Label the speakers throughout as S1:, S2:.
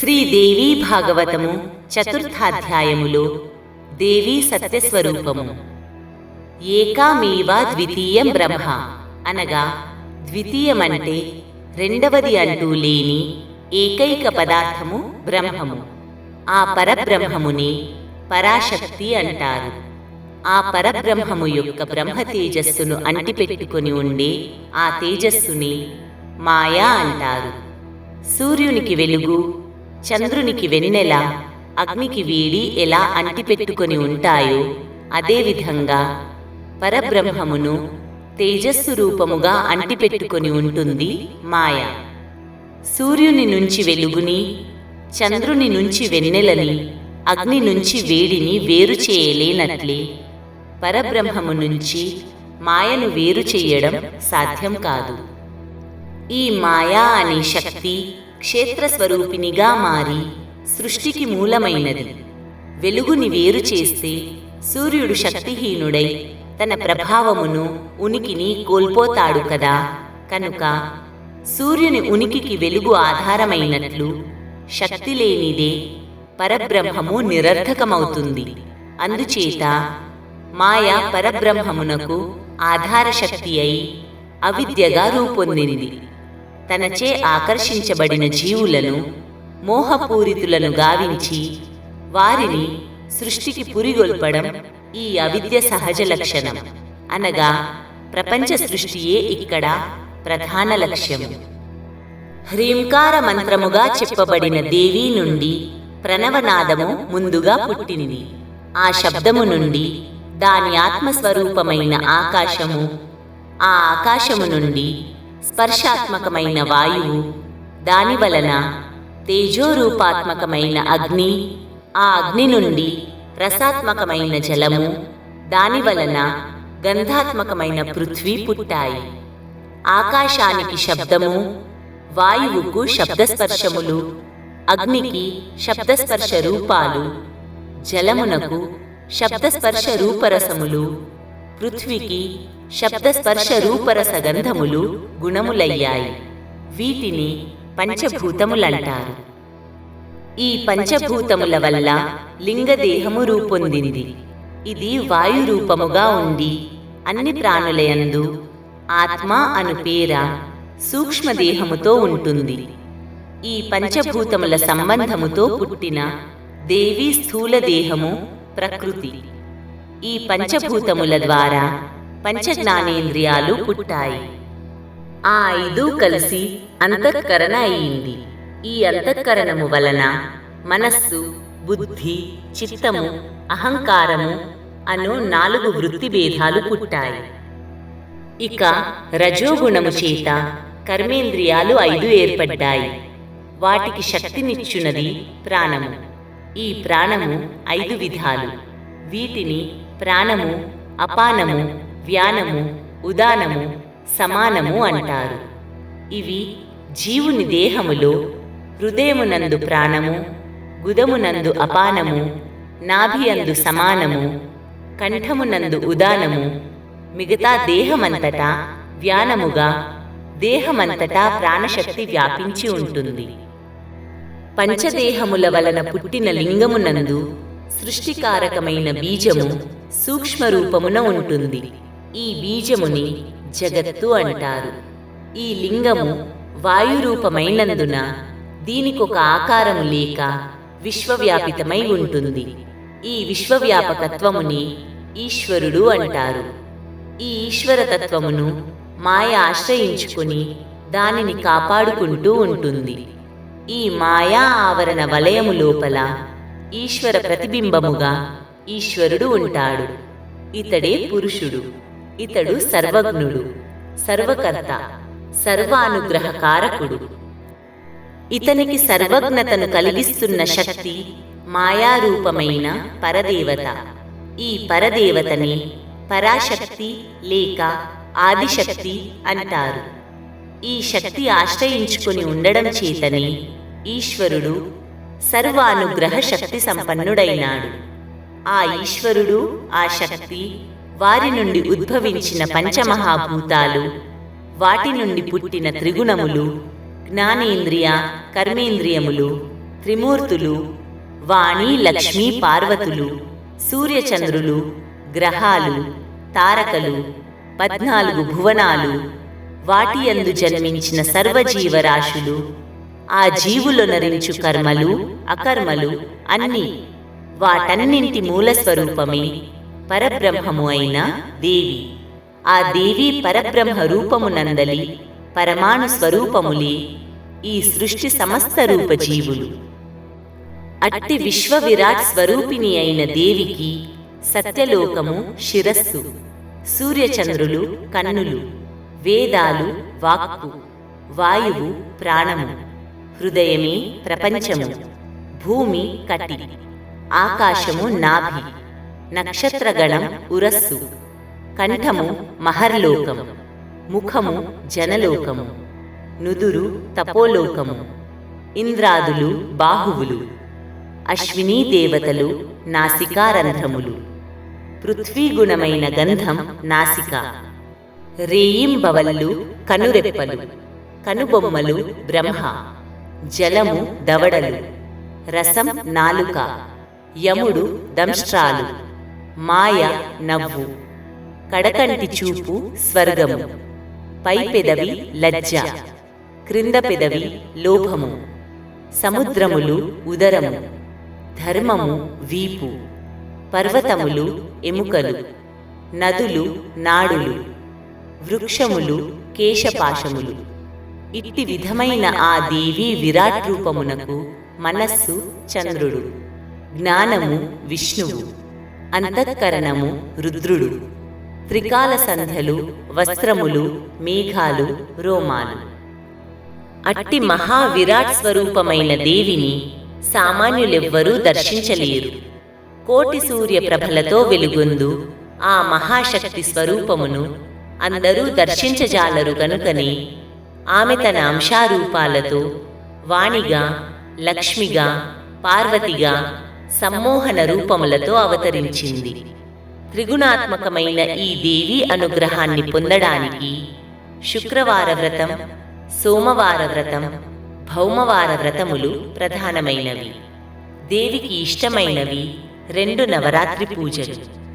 S1: శ్రీదేవీ భాగవతము చతుర్థాధ్యాయములో. దేవీ సత్యస్వరూపము. ఏకామేవా ద్వితీయం బ్రహ్మ. అనగా ద్వితీయమంటే రెండవది అంటూ లేని ఏకైక పదార్థము బ్రహ్మము. ఆ పరబ్రహ్మముని పరాశక్తి అంటారు. ఆ పరబ్రహ్మము యొక్క బ్రహ్మ తేజస్సును అంటిపెట్టుకుని ఉండే ఆ తేజస్సుని మాయా అంటారు. సూర్యునికి వెలుగు చంద్రునికి వెన్నెల అగ్నికి వీడి ఎలా అంటిపెట్టుకొని ఉంటాయో అదేవిధంగా పరబ్రహ్మమును తేజస్సు రూపముగా అంటిపెట్టుకొని ఉంటుంది మాయ. సూర్యుని నుంచి వెలుగుని చంద్రుని నుంచి వెన్నెలని అగ్ని నుంచి వేడిని వేరు చేయలేనట్లే. పరబ్రహ్మము నుంచి మాయను వేరు చేయడం సాధ్యం కాదు. ఈ మాయా అనే శక్తి క్షేత్రస్వరూపినిగా మారి సృష్టికి మూలమైనది. వెలుగుని వేరు చేస్తే సూర్యుడు శక్తిహీనుడై తన ప్రభావమును ఉనికిని కోల్పోతాడు కదా. కనుక సూర్యుని ఉనికికి వెలుగు ఆధారమైనట్లు శక్తి లేనిదే పరబ్రహ్మము నిరర్ధకమవుతుంది అందుచేత మాయ పరబ్రహ్మమునకు ఆధార శక్తి అయి అవిద్యగా రూపొందింది. తనచే ఆకర్షించబడిన జీవులను మోహపూరితులను గావించి వారిని సృష్టికి పురిగొల్పడం ఈ అవిద్య సహజ లక్షణం. అనగా ప్రపంచ సృష్టియే ఇక్కడ ప్రధాన లక్ష్యము హ్రీంకార మంత్రముగా చెప్పబడిన దేవి నుండి ప్రణవనాదము ముందుగా పుట్టింది. ఆ శబ్దము నుండి దాని ఆత్మస్వరూపమైన ఆకాశము ఆ ఆకాశము నుండి స్పర్శాత్మకమైన వాయువు దాని వలన తేజోరూపాత్మకమైన అగ్ని ఆ అగ్ని నుండి రసాత్మకమైన జలము దాని వలన గంధాత్మకమైన పృథ్వీ పుట్టాయి. ఆకాశానికి శబ్దము వాయువుకు శబ్దస్పర్శములు అగ్నికి శబ్దస్పర్శ రూపాలు జలమునకు శబ్దస్పర్శ రూపరసములు పృథ్వీకి శబ్దస్పర్శ రూపరస గంధములు గుణములయ్యాయి. వీటిని పంచభూతములంటారు. ఈ పంచభూతముల వల్ల లింగదేహము రూపొందింది. ఇది వాయు రూపముగా ఉండి అన్ని ప్రాణులయందు ఆత్మ అను పేర సూక్ష్మదేహముతో ఉంటుంది. ఈ పంచభూతముల సంబంధముతో పుట్టిన దేవి స్థూల దేహము ప్రకృతి. ఈ పంచభూతముల ద్వారా పంచజ్ఞానేంద్రియాలు పుట్టాయి. ఆ ఐదు కలిసి అంతఃకరణ అయింది. ఈ అంతఃకరణము వలన మనస్సు బుద్ధి చిత్తము అహంకారము అను నాలుగు వృత్తి భేదాలు పుట్టాయి. ఇక రజోగుణము చేత కర్మేంద్రియాలు ఐదు ఏర్పడ్డాయి. వాటికి శక్తినిచ్చున్నది ప్రాణము. ఈ ప్రాణము ఐదు విధాలు. వీటిని ప్రాణము అపానము వ్యానము ఉదానము సమానము అంటారు. ఇవి జీవుని దేహములో హృదయమునందు ప్రాణము గుదమునందు అపానము నాభియందు సమానము కంఠమునందు ఉదానము మిగతా దేహమంతటా వ్యానముగా దేహమంతటా ప్రాణశక్తి వ్యాపించి ఉంటుంది. పంచదేహముల వలన పుట్టిన లింగమునందు సృష్టికారకమైన బీజము సూక్ష్మ రూపమున ఉంటుంది. ఈ బీజముని జగత్తు అంటారు. ఈ లింగము వాయురూపమైనందున దీనికొక ఆకారము లేక విశ్వవ్యాపితమై ఉంటుంది. ఈ విశ్వవ్యాపకత్వముని ఈశ్వరుడు అంటారు. ఈ ఈశ్వరతత్వమును మాయ ఆశ్రయించుకుని దానిని కాపాడుకుంటూ ఉంటుంది. ఈ మాయా ఆవరణ వలయము లోపల ఈశ్వర ప్రతిబింబముగా ఈశ్వరుడు ఉంటాడు. ఇతడే పురుషుడు. ఇతడు సర్వజ్ఞుడు. సర్వకర్త. సర్వానుగ్రహకారకుడు. ఇతనికి సర్వజ్ఞతను కలిగిస్తున్న శక్తి మాయారూపమైన పరదేవత. ఈ పరదేవతని పరాశక్తి లేక ఆదిశక్తి అంటారు. ఈ శక్తి ఆశ్రయించుకుని ఉండడం చేతనే ఈశ్వరుడు సర్వానుగ్రహ శక్తి సంపన్నుడైనాడు. ఆ ఈశ్వరుడు ఆ శక్తి వారి నుండి ఉద్భవించిన పంచమహాభూతాలు వాటి నుండి పుట్టిన త్రిగుణములు జ్ఞానేంద్రియ కర్మేంద్రియములు త్రిమూర్తులు వాణి లక్ష్మీ పార్వతులు సూర్యచంద్రులు గ్రహాలు తారకలు పద్నాలుగు భువనాలు వాటి యందు జన్మించిన సర్వజీవరాశులు ఆ జీవులొనరించు కర్మలు అకర్మలు అన్నీ. వాటన్నింటి మూల స్వరూపమే పరబ్రహ్మము అయిన దేవి. ఆ దేవి పరబ్రహ్మ రూపమునందలి పరమాణు స్వరూపములే ఈ సృష్టి సమస్త రూప జీవులు. అట్టి విశ్వ విరాట్ స్వరూపిణి అయిన దేవికి సత్యలోకము శిరస్సు సూర్యచంద్రులు కన్నులు వేదాలు వాక్కు వాయువు ప్రాణము హృదయమే ప్రపంచము భూమి కటి. ఆకాశము నాభి నక్షత్రగణం ఉరస్సు కంఠము మహర్లోకము ముఖము జనలోకము నుదురు తపోలోకము ఇంద్రాదులు బాహువులు అశ్వినీ దేవతలు నాసికారంధ్రములు పృథ్వీగుణమైన గంధం నాసిక రేయింబవళ్ళు కనురెప్పలు కనుబొమ్మలు బ్రహ్మ జలము దవడలు రసం నాలుక యముడు దంష్ట్రాలు మాయ నవ్వు కడకంటి చూపు స్వర్గము పై పెదవి లజ్జ క్రింద పెదవి లోభము సముద్రములు ఉదరము ధర్మము వీపు పర్వతములు ఎముకలు నదులు నాడులు వృక్షములు కేశపాశములు. ఇట్టి విధమైన ఆ దేవి విరాట్ రూపమునకు మనస్సు చంద్రుడు. జ్ఞానము విష్ణువు అంతఃకరణము రుద్రుడు త్రికాల సంధ్యలు వస్త్రములు మేఘాలు రోమాలు. అట్టి మహా విరాట్ స్వరూపమైన దేవిని సామాన్యులెవ్వరూ దర్శించలేరు. కోటి సూర్య ప్రభలతో వెలుగొందు ఆ మహాశక్తి స్వరూపమును అందరూ దర్శించజాలరు గనుకనే ఆమె తన అంశారూపాలతో వాణిగా లక్ష్మిగా పార్వతిగా సమ్మోహన రూపములతో అవతరించింది. త్రిగుణాత్మకమైన ఈ దేవి అనుగ్రహాన్ని పొందడానికి శుక్రవార వ్రతం సోమవార వ్రతం భౌమవార వ్రతములు ప్రధానమైనవి. దేవికి ఇష్టమైనవి రెండు నవరాత్రి పూజలు.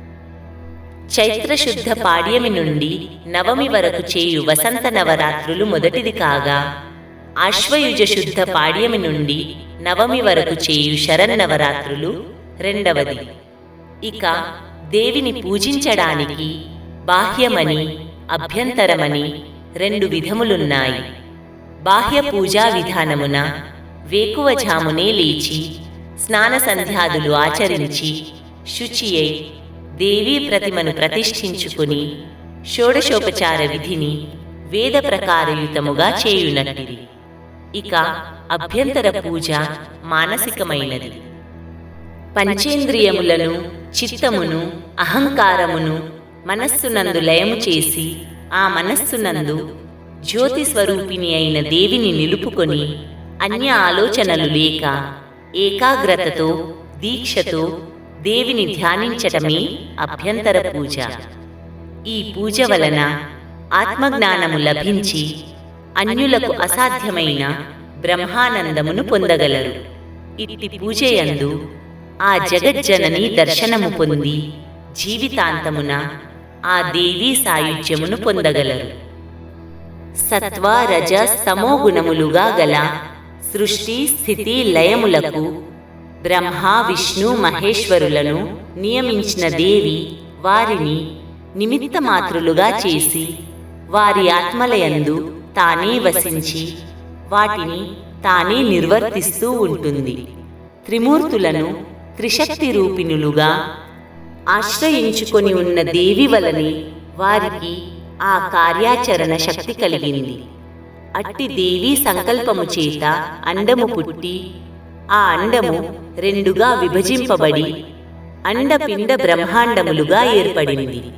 S1: చైత్రశుద్ధ పాడ్యమి నుండి నవమి వరకు చేయు వసంత నవరాత్రులు మొదటిది కాగా ఆశ్వయుజ శుద్ధ పాడ్యమి నుండి నవమి వరకు చేయు శరన్నవరాత్రులు రెండవది. ఇక దేవిని పూజించడానికి బాహ్యమని అభ్యంతరమని రెండు విధములున్నాయి. బాహ్య పూజా విధానమున వేకువజామునే లేచి స్నాన సంధ్యాదులు ఆచరించి శుచి అయి దేవీ ప్రతిమను ప్రతిష్ఠించుకుని షోడశోపచార విధిని వేద ప్రకారయుతముగా చేయునట్టిది ఇక అభ్యంతర పూజ మానసికమైనది. పంచేంద్రియములను చిత్తమును అహంకారమును మనస్సునందు లయము చేసి ఆ మనస్సునందు జ్యోతి స్వరూపిణి అయిన దేవిని నిలుపుకొని అన్య ఆలోచనలు లేక ఏకాగ్రతతో దీక్షతో దేవిని ధ్యానించటమే అభ్యంతర పూజ. ఈ పూజ వలన ఆత్మజ్ఞానము లభించి అన్యులకు అసాధ్యమైన బ్రహ్మానందమును పొందగలరు. ఇట్టి పూజయందు ఆ జగజ్జనని దర్శనము పొంది జీవితాంతమున ఆ దేవీ సాయుధ్యమును పొందగలరు. సత్వ రజ స్తమో గుణములుగా గల సృష్టి స్థితి లయములకు బ్రహ్మ విష్ణు మహేశ్వరులను నియమించిన దేవి వారిని నిమిత్త మాతృలుగా చేసి వారి ఆత్మలయందు తానే వసించి వాటిని తానే నిర్వర్తిస్తూ ఉంటుంది. త్రిమూర్తులను త్రిశక్తి రూపిణులుగా ఆశ్రయించుకొని ఉన్న దేవి వలనే వారికి ఆ కార్యాచరణ శక్తి కలిగింది. అట్టి దేవీ సంకల్పము చేత అండము పుట్టి ఆ అండము రెండుగా విభజింపబడి అండపిండ బ్రహ్మాండములుగా ఏర్పడింది.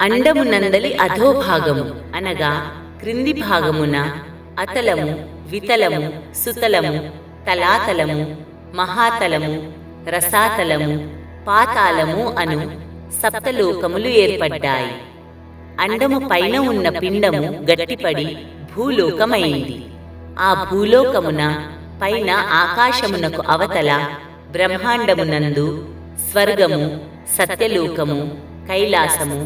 S1: అండము నందలి అధోభాగము అనగా క్రింది భాగమున అతలము వితలము సుతలము తలాతలము మహాతలము రసాతలము పాతాళము అను సప్తలోకములు ఏర్పడ్డాయి. అండము పైన ఉన్న పిండము గట్టిపడి భూలోకమైంది. ఆ భూలోకమున పైన ఆకాశమునకు అవతల బ్రహ్మాండమునందు స్వర్గము సత్యలోకము కైలాసము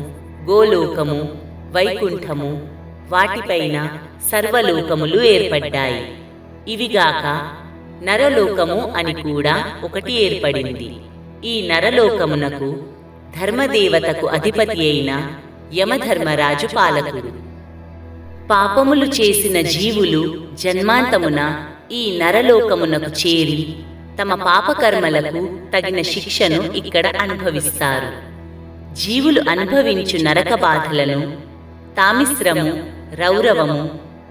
S1: గోలోకము వైకుంఠము వాటిపైన సర్వలోకములు ఏర్పడ్డాయి. ఇవిగాక నరలోకము అని కూడా ఒకటి ఏర్పడింది. ఈ నరలోకమునకు ధర్మదేవతకు అధిపతి అయిన యమధర్మరాజు పాలకుడు. పాపములు చేసిన జీవులు జన్మాంతమున ఈ నరలోకమునకు చేరి తమ పాపకర్మలకు తగిన శిక్షను ఇక్కడ అనుభవిస్తారు. జీవులు అనుభవించు నరక బాధలను తామిశ్రము రౌరవము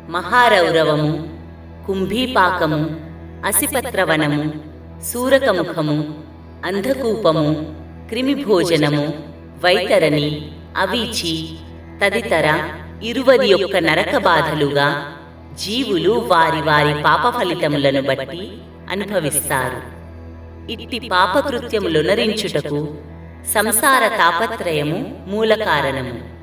S1: మహారౌరవము కుంభీపాకము అసిపత్రవనము సూరకముఖము అంధకూపము క్రిమిభోజనము వైతరణి అవీచి తదితర ఇరువది యొక్క నరక బాధలుగా జీవులు వారి వారి పాప ఫలితములను బట్టి అనుభవిస్తారు. ఇట్టి పాపకృత్యములునరించుటకు సంసార తాపత్రయము మూల కారణము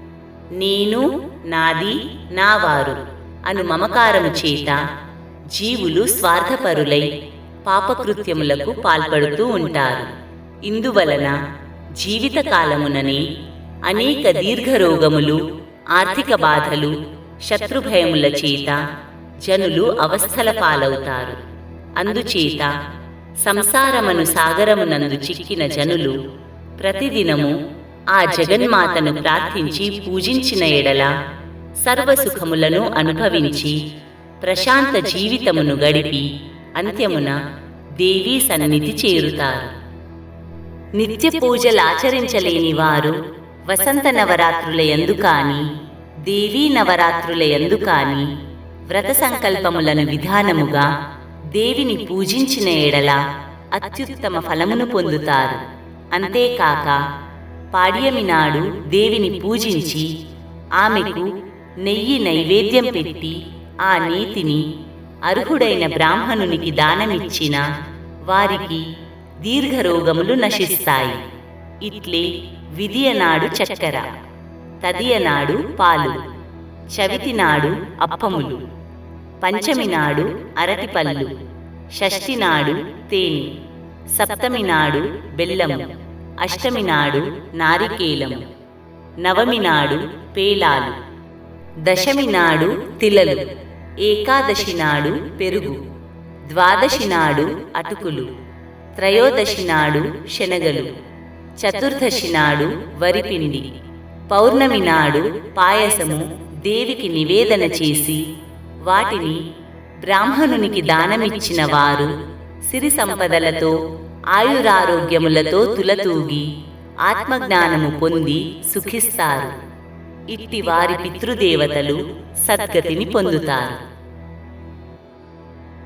S1: నేను నాది నావారు అను మమకారము చేత జీవులు స్వార్థపరులై పాపకృత్యములకు పాల్పడుతూ ఉంటారు. ఇందువలన జీవితకాలముననే అనేక దీర్ఘరోగములు ఆర్థిక బాధలు శత్రుభయముల చేత జనులు అవస్థల పాలవుతారు. అందుచేత సంసారమను సాగరమునందు చిక్కిన జనులు ప్రతిదినము ఆ జగన్మాతను ప్రార్థించి పూజించిన ఎడల సర్వసుఖములను అనుభవించి ప్రశాంత జీవితమును గడిపి అంత్యమున దేవీ సన్నిధి చేరుతారు. నిత్య పూజలాచరించలేని వారు వసంత నవరాత్రుల యందు కాని దేవీ నవరాత్రుల యందు కాని వ్రత సంకల్పములను విధానముగా దేవిని పూజించిన ఎడల అత్యుత్తమ ఫలమును పొందుతారు. అంతేకాక పాడ్యమి నాడు దేవిని పూజించి ఆమెకు నెయ్యి నైవేద్యం పెట్టి ఆ నీతిని అర్హుడైన బ్రాహ్మణునికి దానమిచ్చిన వారికి దీర్ఘరోగములు నశిస్తాయి. ఇట్లే విధియనాడు చక్కెర తదియనాడు పాలు చవితి నాడు అప్పములు పంచమి నాడు అరటిపళ్ళు షష్ఠి నాడు తేనె సప్తమి నాడు బెల్లము. అష్టమి నాడు నారికేలము నవమి నాడు పేలాలు దశమి నాడు తిలలు ఏకాదశి నాడు పెరుగు ద్వాదశి నాడు అటుకులు త్రయోదశి నాడు శనగలు చతుర్దశి నాడు వరిపిండి పౌర్ణమి నాడు పాయసము దేవికి నివేదన చేసి వాటిని బ్రాహ్మణునికి దానమిచ్చిన వారు సిరి సంపదలతో ఆయురారోగ్యములతో తులతూగి ఆత్మజ్ఞానము పొంది సుఖిస్తారు. ఇట్టి వారి పితృదేవతలు సద్గతిని పొందుతారు.